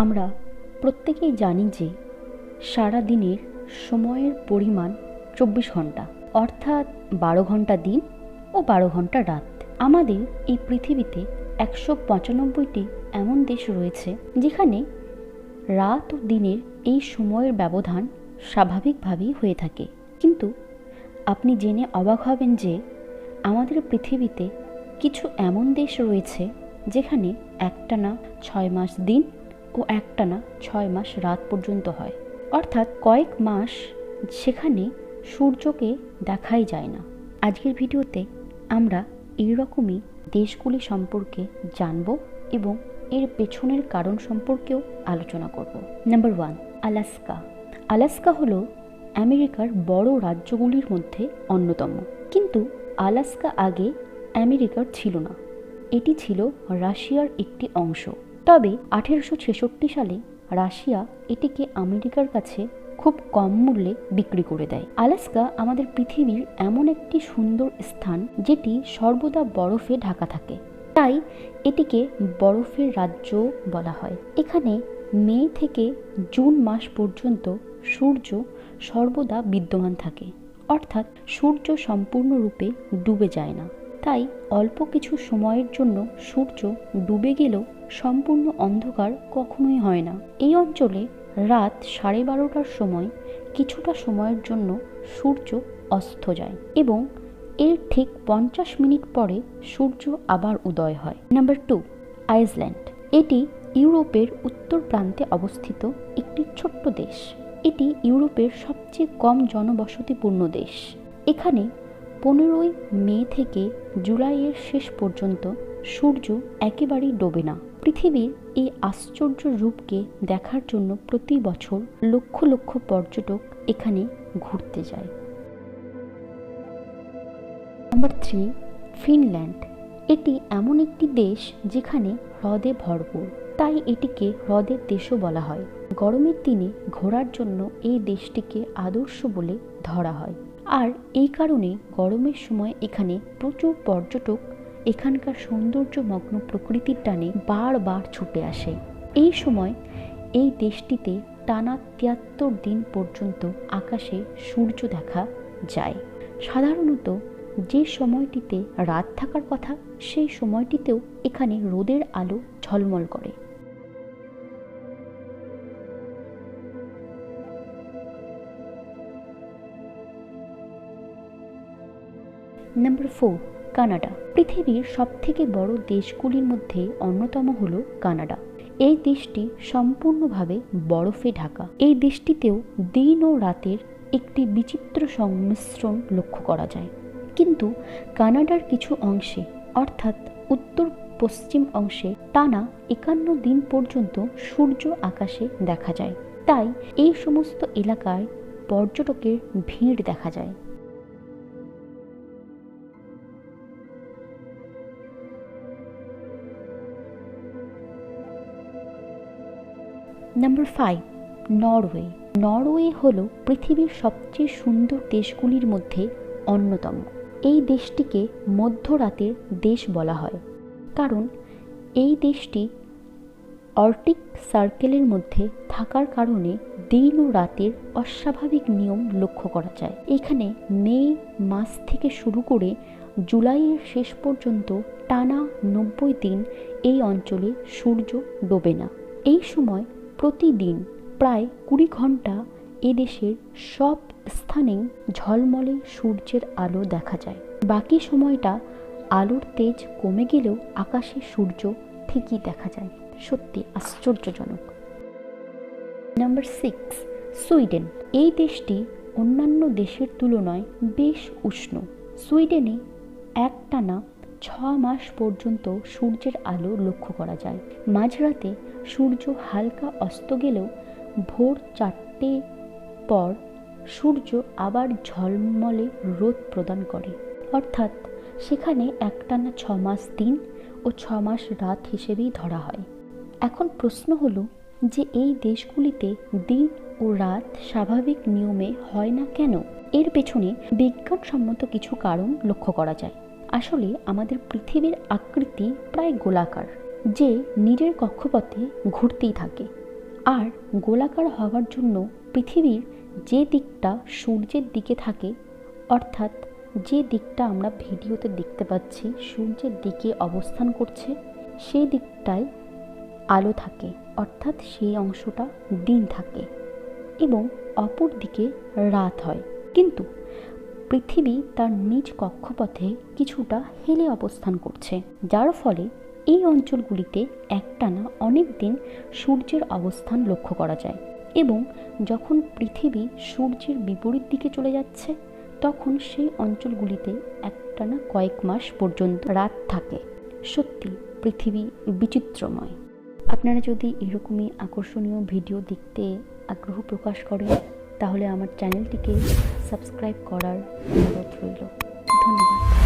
আমরা প্রত্যেকেই জানি যে সারা দিনের সময়ের পরিমাণ চব্বিশ ঘণ্টা, অর্থাৎ বারো ঘণ্টা দিন ও বারো ঘণ্টা রাত। আমাদের এই পৃথিবীতে একশো পঁচানব্বইটি এমন দেশ রয়েছে যেখানে রাত ও দিনের এই সময়ের ব্যবধান স্বাভাবিকভাবেই হয়ে থাকে। কিন্তু আপনি জেনে অবাক হবেন যে আমাদের পৃথিবীতে কিছু এমন দেশ রয়েছে যেখানে একটানা ছয় মাস দিন ও একটানা ছয় মাস রাত পর্যন্ত হয়। অর্থাৎ কয়েক মাস সেখানে সূর্যকে দেখাই যায় না। আজকের ভিডিওতে আমরা এইরকমই দেশগুলি সম্পর্কে জানব এবং এর পেছনের কারণ সম্পর্কেও আলোচনা করব। নাম্বার ওয়ান আলাস্কা আলাস্কা হলো আমেরিকার বড় রাজ্যগুলির মধ্যে অন্যতম। কিন্তু আলাস্কা আগে আমেরিকার ছিল না। এটি ছিল রাশিয়ার একটি অংশ। তবে আঠেরোশো ছেষট্টি সালে রাশিয়া এটিকে আমেরিকার কাছে খুব কম মূল্যে বিক্রি করে দেয়। আলাস্কা আমাদের পৃথিবীর এমন একটি সুন্দর স্থান যেটি সর্বদা বরফে ঢাকা থাকে। তাই এটিকে বরফের রাজ্য বলা হয়। এখানে মে থেকে জুন মাস পর্যন্ত সূর্য সর্বদা বিদ্যমান থাকে। অর্থাৎ সূর্য সম্পূর্ণরূপে ডুবে যায় না। তাই অল্প কিছু সময়ের জন্য সূর্য ডুবে গেলেও সম্পূর্ণ অন্ধকার কখনোই হয় না। এই অঞ্চলে রাত সাড়ে বারোটার সময় কিছুটা সময়ের জন্য সূর্য অস্ত যায় এবং এর ঠিক পঞ্চাশ মিনিট পরে সূর্য আবার উদয় হয়। Number two, Iceland. এটি ইউরোপের উত্তর প্রান্তে অবস্থিত একটি ছোট্ট দেশ। এটি ইউরোপের সবচেয়ে কম জনবসতিপূর্ণ দেশ। এখানে পনেরোই মে থেকে জুলাইয়ের শেষ পর্যন্ত সূর্য একেবারেই ডোবে না। পৃথিবীর এই আশ্চর্য রূপকে দেখার জন্য প্রতি বছর লক্ষ লক্ষ পর্যটক এখানে ঘুরতে যায়। নাম্বার থ্রি ফিনল্যান্ড এটি এমন একটি দেশ যেখানে হ্রদে ভরপুর, তাই এটিকে হ্রদের দেশও বলা হয়। গরমের দিনে ঘোরার জন্য এই দেশটিকে আদর্শ বলে ধরা হয়। আর এই কারণে গরমের সময় এখানে প্রচুর পর্যটক এখানকার সৌন্দর্যমগ্ন প্রকৃতির টানে বারবার ছুটে আসে। এই সময় এই দেশটিতে টানা তিয়াত্তর দিন পর্যন্ত আকাশে সূর্য দেখা যায়। সাধারণত যে সময়টিতে রাত থাকার কথা, সেই সময়টিতেও এখানে রোদের আলো ঝলমল করে। Number four Canada. পৃথিবীর সবথেকে বড় দেশগুলির মধ্যে অন্যতম হল কানাডা। এই দেশটি সম্পূর্ণভাবে বরফে ঢাকা। এই দেশটিতেও দিন ও রাতের একটি বিচিত্র সংমিশ্রণ লক্ষ্য করা যায়। কিন্তু কানাডার কিছু অংশে, অর্থাৎ উত্তর পশ্চিম অংশে, টানা একান্ন দিন পর্যন্ত সূর্য আকাশে দেখা যায়। তাই এই সমস্ত এলাকায় পর্যটকের ভিড় দেখা যায়। নাম্বার ফাইভ নরওয়ে নরওয়ে হল পৃথিবীর সবচেয়ে সুন্দর দেশগুলির মধ্যে অন্যতম। এই দেশটিকে মধ্যরাতের দেশ বলা হয়। কারণ এই দেশটি অর্টিক সার্কেলের মধ্যে থাকার কারণে দিন ও রাতের অস্বাভাবিক নিয়ম লক্ষ্য করা যায়। এখানে মে মাস থেকে শুরু করে জুলাইয়ের শেষ পর্যন্ত টানা নব্বই দিন এই অঞ্চলে সূর্য ডোবে না। এই সময় প্রতিদিন প্রায় কুড়ি ঘণ্টা এদেশের সব স্থানেই ঝলমলে সূর্যের আলো দেখা যায়। বাকি সময়টা আলোর তেজ কমে গেলেও আকাশে সূর্য ঠিকই দেখা যায়। সত্যি আশ্চর্যজনক। Number six, Sweden. এই দেশটি অন্যান্য দেশের তুলনায় বেশ উষ্ণ। সুইডেনে একটানা ছ মাস পর্যন্ত সূর্যের আলো লক্ষ্য করা যায়। মাঝরাতে সূর্য হালকা অস্ত গেলেও ভোর চারটে পর সূর্য আবার ঝলমলে রোদ প্রদান করে। অর্থাৎ সেখানে একটানা ছ মাস দিন ও ছ মাস রাত হিসেবেই ধরা হয়। এখন প্রশ্ন হলো যে এই দেশগুলিতে দিন ও রাত স্বাভাবিক নিয়মে হয় না কেন? এর পেছনে বিজ্ঞানসম্মত কিছু কারণ লক্ষ্য করা যায়। আসলে আমাদের পৃথিবীর আকৃতি প্রায় গোলাকার, যে নিজের কক্ষপথে ঘুরতেই থাকে। আর গোলাকার হওয়ার জন্য পৃথিবীর যে দিকটা সূর্যের দিকে থাকে, অর্থাৎ যে দিকটা আমরা ভিডিওতে দেখতে পাচ্ছি, সূর্যের দিকে অবস্থান করছে, সেই দিকটায় আলো থাকে, অর্থাৎ সেই অংশটা দিন থাকে এবং অপর দিকে রাত হয়। কিন্তু পৃথিবী তার নিজ কক্ষপথে কিছুটা হেলে অবস্থান করছে, যার ফলে এই অঞ্চলগুলিতে একটানা অনেক দিন সূর্যের অবস্থান লক্ষ্য করা যায় এবং যখন পৃথিবী সূর্যের বিপরীত দিকে চলে যাচ্ছে, তখন সেই অঞ্চলগুলিতে একটানা কয়েক মাস পর্যন্ত রাত থাকে। সত্যি, পৃথিবী বিচিত্রময়। আপনারা যদি এরকমই আকর্ষণীয় ভিডিও দেখতে আগ্রহ প্রকাশ করেন তাহলে আমার চ্যানেলটিকে সাবস্ক্রাইব করার অনুরোধ রইল। ধন্যবাদ।